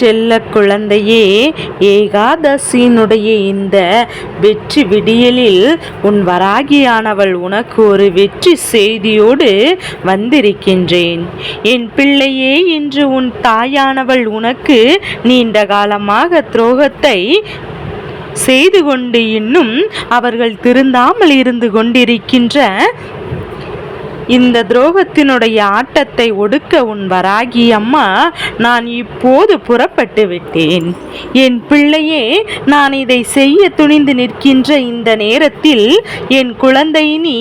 செல்ல குழந்தையே ஏகாதசியினுடைய இந்த வெற்றி விடியலில் உன் வராகியானவள் உனக்கு ஒரு வெற்றி செய்தியோடு வந்திருக்கின்றேன். என் பிள்ளையே இன்று உன் தாயானவள் உனக்கு நீண்ட காலமாக துரோகத்தை செய்து கொண்டு இன்னும் அவர்கள் திருந்தாமல் இருந்து கொண்டிருக்கின்ற இந்த துரோகத்தினுடைய ஆட்டத்தை ஒடுக்க உன் வராகி அம்மா நான் இப்போது புறப்பட்டு விட்டேன். என் பிள்ளையே நான் இதை செய்ய துணிந்து நிற்கின்ற இந்த நேரத்தில் என் குழந்தை நீ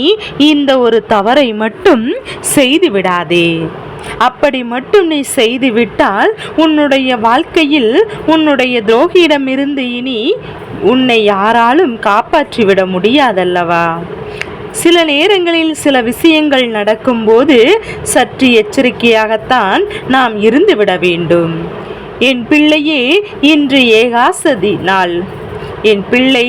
இந்த ஒரு தவறை மட்டும் செய்து விடாதே. அப்படி மட்டும் நீ செய்துவிட்டால் உன்னுடைய வாழ்க்கையில் உன்னுடைய துரோகியிடமிருந்து இனி உன்னை யாராலும் காப்பாற்றிவிட முடியாதல்லவா? சில நேரங்களில் சில விஷயங்கள் நடக்கும்போது சற்று எச்சரிக்கையாகத்தான் நாம் இருந்துவிட வேண்டும். என் பிள்ளையே இன்று ஏகாசதி நாள். என் பிள்ளை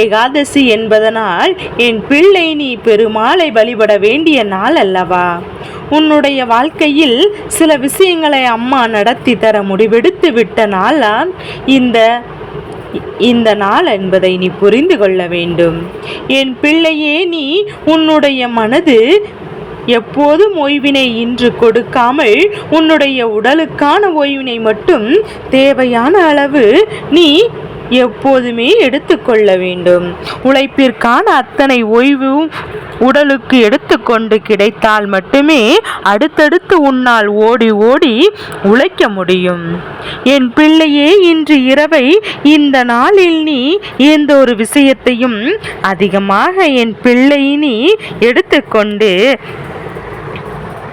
ஏகாதசி என்பதனால் என் பிள்ளை நீ பெருமாளை வழிபட வேண்டிய நாள் அல்லவா? உன்னுடைய வாழ்க்கையில் சில விஷயங்களை அம்மா நடத்தி தர முடிவெடுத்து விட்ட நாளால் இந்த இந்த நாள் என்பதை நீ புரிந்து கொள்ள வேண்டும். என் பிள்ளையே நீ உன்னுடைய மனது எப்போதும் ஓய்வினை இன்று கொடுக்காமல் உன்னுடைய உடலுக்கான ஓய்வினை மட்டும் தேவையான அளவு நீ எப்போதுமே எடுத்துக்கொள்ள வேண்டும். உழைப்பிற்கான அத்தனை ஓய்வும் உடலுக்கு எடுத்துக்கொண்டு கிடைத்தால் மட்டுமே அடுத்தடுத்து உன்னால் ஓடி ஓடி உழைக்க முடியும். என் பிள்ளையே இன்று இரவை இந்த நாளில் நீ எந்த ஒரு விஷயத்தையும் அதிகமாக என் பிள்ளை நீ எடுத்துக்கொண்டு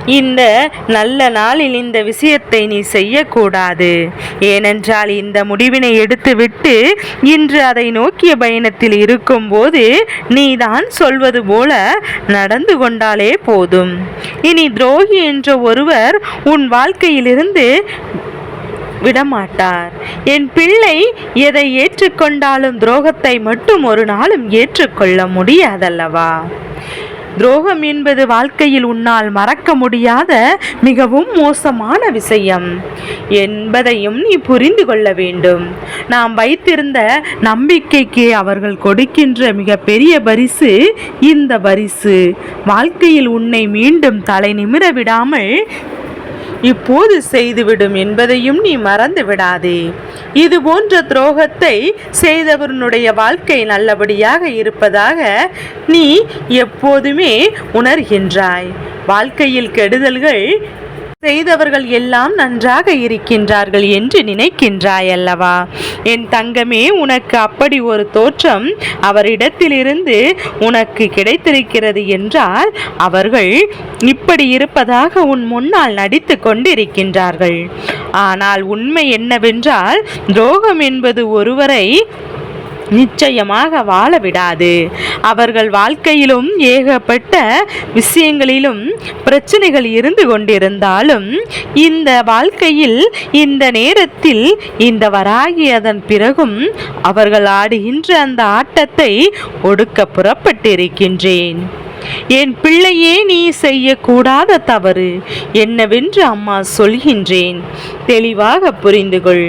இந்த நல்ல நாளில் இந்த விஷயத்தை நீ செய்யக்கூடாது. ஏனென்றால் இந்த முடிவினை எடுத்துவிட்டு இன்று அதை நோக்கிய பயணத்தில் இருக்கும்போது நீதான் சொல்வது போல நடந்து கொண்டாலே போதும். இனி துரோகி என்ற ஒருவர் உன் வாழ்க்கையிலிருந்து விடமாட்டார். என் பிள்ளை எதை ஏற்றுக்கொண்டாலும் துரோகத்தை மட்டும் ஒரு நாளும் ஏற்றுக்கொள்ள முடியாதல்லவா? துரோகம் என்பது வாழ்க்கையில் உன்னால் மறக்க முடியாத மிகவும் மோசமான விஷயம். என்பதையும் நீ புரிந்து கொள்ள வேண்டும். நாம் வைத்திருந்த நம்பிக்கைக்கு அவர்கள் கொடுக்கின்ற மிகப்பெரிய பரிசு இந்த பரிசு. வாழ்க்கையில் உன்னை மீண்டும் தலை நிமிர விடாமல் இப்போது செய்துவிடும் என்பதையும் நீ மறந்து விடாதே இது போன்ற துரோகத்தை செய்தவனுடைய வாழ்க்கை நல்லபடியாக இருப்பதாக நீ எப்போதுமே உணர்கின்றாய். வாழ்க்கையில் கெடுதல்கள் செய்தவர்கள் எல்லாம் நன்றாக இருக்கின்றார்கள் என்று நினைக்கின்றாய் அல்லவா என் தங்கமே உனக்கு அப்படி ஒரு தோற்றம் அவரிடத்திலிருந்து உனக்கு கிடைத்திருக்கிறது என்றால் அவர்கள் இப்படி இருப்பதாக உன் முன்னால் நடித்து கொண்டிருக்கின்றார்கள். ஆனால் உண்மை என்னவென்றால் துரோகம் என்பது ஒருவரை நிச்சயமாக வாழ விடாது அவர்கள் வாழ்க்கையிலும் ஏகப்பட்ட விஷயங்களிலும் பிரச்சனைகள் இருந்து கொண்டிருந்தாலும் இந்த வாழ்க்கையில் இந்த நேரத்தில் இந்த வராகியதன் பிறகும் அவர்கள் ஆடுகின்ற அந்த ஆட்டத்தை ஒடுக்க புறப்பட்டிருக்கின்றேன். என் பிள்ளையே நீ செய்யக்கூடாத தவறு என்னவென்று அம்மா சொல்கின்றேன். தெளிவாக புரிந்து கொள்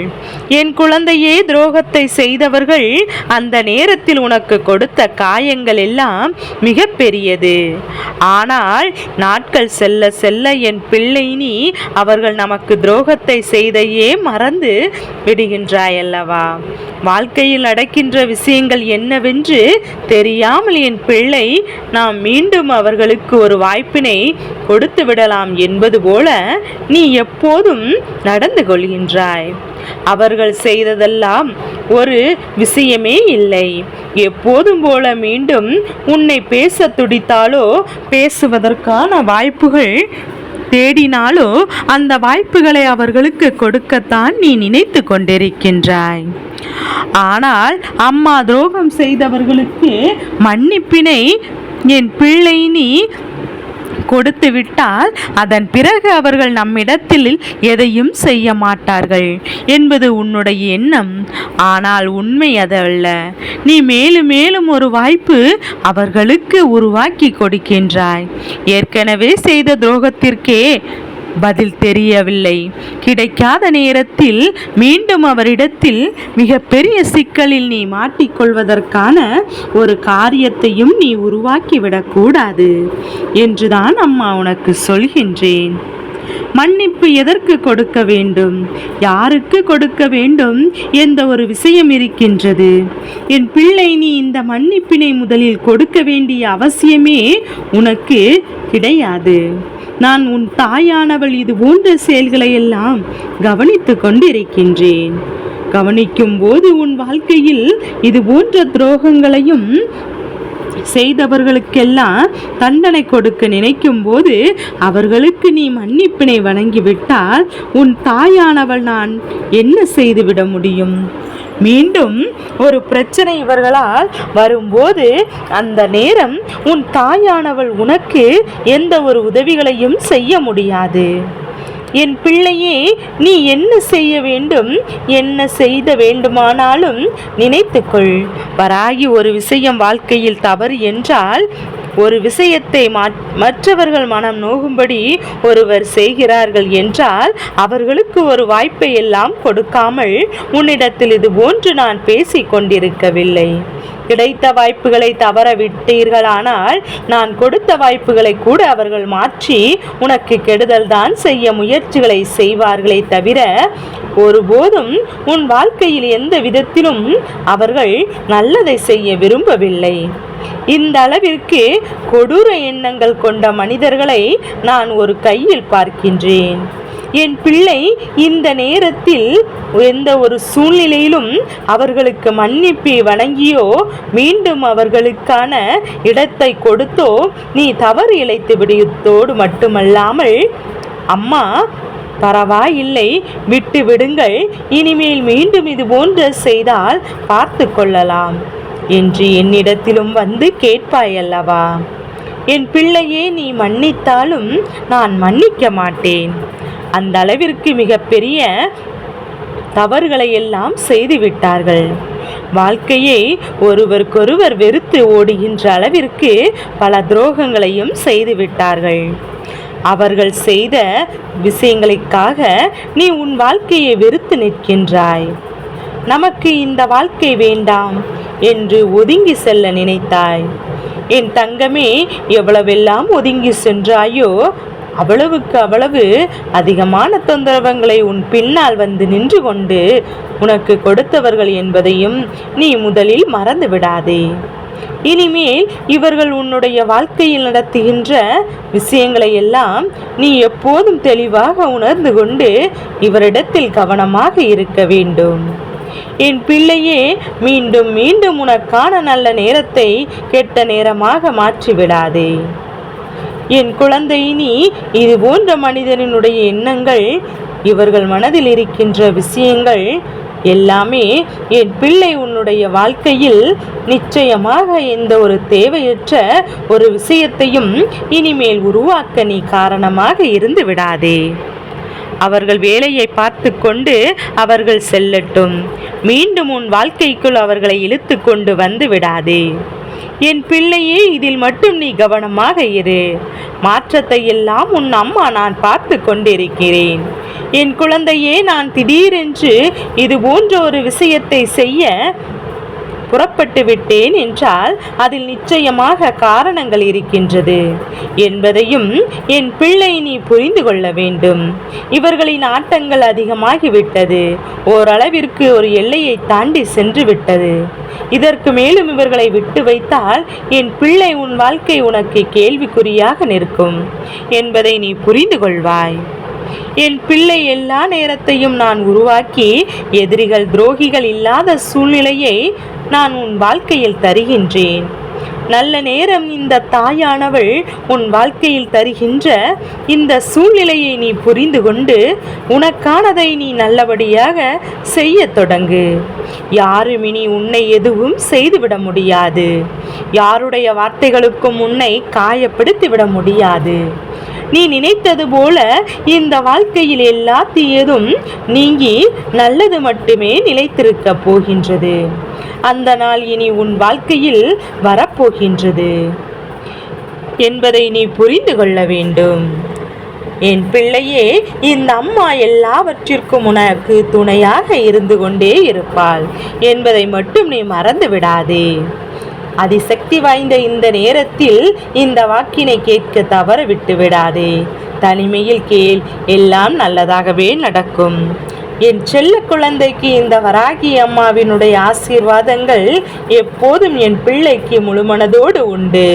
என் குழந்தையே துரோகத்தை செய்தவர்கள் அந்த நேரத்தில் உனக்கு கொடுத்த காயங்கள் எல்லாம் மிக பெரியது. ஆனால் நாட்கள் செல்ல செல்ல என் பிள்ளை நீ அவர்கள் நமக்கு துரோகத்தை செய்தையே மறந்து விடுகின்றாய் அல்லவா வாழ்க்கையில் நடக்கின்ற விஷயங்கள் என்னவென்று தெரியாமல் என் பிள்ளை நாம் மீண்டும் மீண்டும் அவர்களுக்கு ஒரு வாய்ப்பினை கொடுத்து விடலாம் என்பது போல நீ எப்போதும் நடந்து கொள்கின்றாய். அவர்கள் செய்ததெல்லாம் ஒரு விஷயமே இல்லை. எப்போதும் போல மீண்டும் உன்னை பேச துடித்தாலோ பேசுவதற்கான வாய்ப்புகள் தேடினாலோ அந்த வாய்ப்புகளை அவர்களுக்கு கொடுக்கத்தான் நீ நினைத்து கொண்டிருக்கின்றாய். ஆனால் அம்மா துரோகம் செய்தவர்களுக்கு மன்னிப்பினை என் பிள்ளை நீ கொடுத்து விட்டால் அதன் பிறகு அவர்கள் நம்மிடத்தில் எதையும் செய்ய மாட்டார்கள் என்பது உன்னுடைய எண்ணம். ஆனால் உண்மை அதல்ல. நீ மேலும் மேலும் ஒரு வாய்ப்பு அவர்களுக்கு உருவாக்கி கொடுக்கின்றாய். ஏற்கனவே செய்த துரோகத்திற்கே பதில் தெரியவில்லை. கிடைக்காத நேரத்தில் மீண்டும் அவரிடத்தில் மிகப்பெரிய சிக்கலில் நீ மாட்டிக்கொள்வதற்கான ஒரு காரியத்தையும் நீ உருவாக்கிவிடக்கூடாது என்றுதான் அம்மா உனக்கு சொல்கின்றேன். மன்னிப்பு எதற்கு கொடுக்க வேண்டும்? யாருக்கு கொடுக்க வேண்டும்? எந்த ஒரு விஷயம் இருக்கின்றது? என் பிள்ளை நீ இந்த மன்னிப்பினை முதலில் கொடுக்க வேண்டிய அவசியமே உனக்கு கிடையாது. நான் உன் தாயானவள் இது போன்ற செயல்களை எல்லாம் கவனித்து கொண்டிருக்கின்றேன். கவனிக்கும் போது உன் வாழ்க்கையில் இது போன்ற துரோகங்களையும் செய்தவர்களுக்கெல்லாம் தண்டனை கொடுக்க நினைக்கும் போது அவர்களுக்கு நீ மன்னிப்பினை வழங்கிவிட்டால் உன் தாயானவள் நான் என்ன செய்துவிட முடியும்? மீண்டும் ஒரு பிரச்சனை இவர்களால் வரும்போது அந்த நேரம் உன் தாயானவள் உனக்கு எந்த ஒரு உதவிகளையும் செய்ய முடியாது. என் பிள்ளையே நீ என்ன செய்ய வேண்டும் என்ன செய்த வேண்டுமானாலும் நினைத்துக்கொள். வராகி ஒரு விஷயம் வாழ்க்கையில் தவறு என்றால் ஒரு விஷயத்தை மற்றவர்கள் மனம் நோகும்படி ஒருவர் செய்கிறார்கள் என்றால் அவர்களுக்கு ஒரு வாய்ப்பை எல்லாம் கொடுக்காமல் உன்னிடத்தில் இது போன்று நான் பேசிக் கொண்டிருக்கவில்லை. கிடைத்த வாய்ப்புகளை தவற விட்டீர்களானால் நான் கொடுத்த வாய்ப்புகளை கூட அவர்கள் மாற்றி உனக்கு கெடுதல் தான் செய்ய முயற்சிகளை செய்வார்களே தவிர ஒருபோதும் உன் வாழ்க்கையில் எந்த விதத்திலும் அவர்கள் நல்லதை செய்ய விரும்பவில்லை. இந்த அளவிற்கு கொடூர எண்ணங்கள் கொண்ட மனிதர்களை நான் ஒரு கையில் பார்க்கின்றேன். என் பிள்ளை இந்த நேரத்தில் எந்த ஒரு சூழ்நிலையிலும் அவர்களுக்கு மன்னிப்பை வணங்கியோ மீண்டும் அவர்களுக்கான இடத்தை கொடுத்தோ நீ தவறு இழைத்து விடியத்தோடு மட்டுமல்லாமல் அம்மா பரவாயில்லை விட்டு விடுங்கள் இனிமேல் மீண்டும் இது போன்ற செய்தால் பார்த்து கொள்ளலாம். என்று என்னிடத்திலும் வந்து கேட்பாயல்லவா? என் பிள்ளையே நீ மன்னித்தாலும் நான் மன்னிக்க மாட்டேன். அந்த அளவிற்கு மிகப்பெரிய தவறுகளை எல்லாம் செய்துவிட்டார்கள். வாழ்க்கையை ஒருவருக்கொருவர் வெறுத்து ஓடுகின்ற அளவிற்கு பல துரோகங்களையும் செய்துவிட்டார்கள். அவர்கள் செய்த விஷயங்களுக்காக நீ உன் வாழ்க்கையை வெறுத்து நிற்கின்றாய். நமக்கு இந்த வாழ்க்கை வேண்டாம் என்று ஒதுங்கி செல்ல நினைத்தாய். என் தங்கமே எவ்வளவெல்லாம் ஒதுங்கி சென்றாயோ அவ்வளவுக்கு அவ்வளவு அதிகமான தொந்தரவுகளை உன் பின்னால் வந்து நின்று கொண்டு உனக்கு கொடுத்தவர்கள் என்பதையும் நீ முதலில் மறந்து விடாதே. இனிமேல் இவர்கள் உன்னுடைய வாழ்க்கையில் நடத்துகின்ற விஷயங்களை எல்லாம் நீ எப்போதும் தெளிவாக உணர்ந்து கொண்டு இவரிடத்தில் கவனமாக இருக்க வேண்டும். என் பிள்ளையே மீண்டும் மீண்டும் உனக்கான நல்ல நேரத்தை கெட்ட நேரமாக மாற்றிவிடாதே. என் குழந்தை நீ இது போன்ற மனிதனினுடைய எண்ணங்கள் இவர்கள் மனதில் இருக்கின்ற விஷயங்கள் எல்லாமே என் பிள்ளை உன்னுடைய வாழ்க்கையில் நிச்சயமாக எந்த ஒரு தேவையற்ற ஒரு விஷயத்தையும் இனிமேல் உருவாக்க நீ காரணமாக இருந்து விடாதே. அவர்கள் வேலையை பார்த்து கொண்டு அவர்கள் செல்லட்டும். மீண்டும் உன் வாழ்க்கைக்குள் அவர்களை இழுத்து கொண்டு வந்து விடாதே. என் பிள்ளையே இதில் மட்டும் நீ கவனமாக இரு. மாற்றத்தை எல்லாம் உன் அம்மா நான் பார்த்து கொண்டிருக்கிறேன். என் குழந்தையே நான் திடீரென்று இது போன்ற ஒரு விஷயத்தை செய்ய புறப்பட்டு விட்டேன் என்றால் அதில் நிச்சயமாக காரணங்கள் இருக்கின்றது. என்பதையும் என் பிள்ளை நீ புரிந்து கொள்ள வேண்டும். இவர்களின் ஆட்டங்கள் அதிகமாகிவிட்டது. ஓரளவிற்கு ஒரு எல்லையை தாண்டி சென்று விட்டது. இதற்கு மேலும் இவர்களை விட்டு வைத்தால் என் பிள்ளை உன் வாழ்க்கை உனக்கு கேள்விக்குறியாக நிற்கும். என்பதை நீ புரிந்து கொள்வாய். என் பிள்ளை எல்லா நேரத்தையும் நான் உருவாக்கி எதிரிகள் துரோகிகள் இல்லாத சூழ்நிலையை நான் உன் வாழ்க்கையில் தருகின்றேன். நல்ல நேரம் இந்த தாயானவள் உன் வாழ்க்கையில் தருகின்ற இந்த சூழ்நிலையை நீ புரிந்து கொண்டு உனக்கானதை நீ நல்லபடியாக செய்யத் தொடங்கு. யாரும் இனி உன்னை எதுவும் செய்துவிட முடியாது. யாருடைய வார்த்தைகளுக்கும் உன்னை காயப்படுத்திவிட முடியாது. நீ நினைத்தது போல இந்த வாழ்க்கையில் எல்லா தீயதும் நீங்கி நல்லது மட்டுமே நிலைத்திருக்கப் போகின்றது. அந்த நாள் இனி உன் வாழ்க்கையில் வரப்போகின்றது. என்பதை நீ புரிந்து கொள்ள வேண்டும். என் பிள்ளையே இந்த அம்மா எல்லாவற்றிற்கும் உனக்கு துணையாக இருந்து கொண்டே இருப்பாள். என்பதை மட்டும் நீ மறந்து விடாதே அதிசக்தி வாய்ந்த இந்த நேரத்தில் இந்த வாக்கினை கேட்க தவற விட்டு விடாதே தனிமையில் கேள் எல்லாம் நல்லதாகவே நடக்கும். என் செல்ல குழந்தைக்கு இந்த வராகி அம்மாவினுடைய ஆசீர்வாதங்கள் எப்போதும் என் பிள்ளைக்கு முழுமனதோடு உண்டு.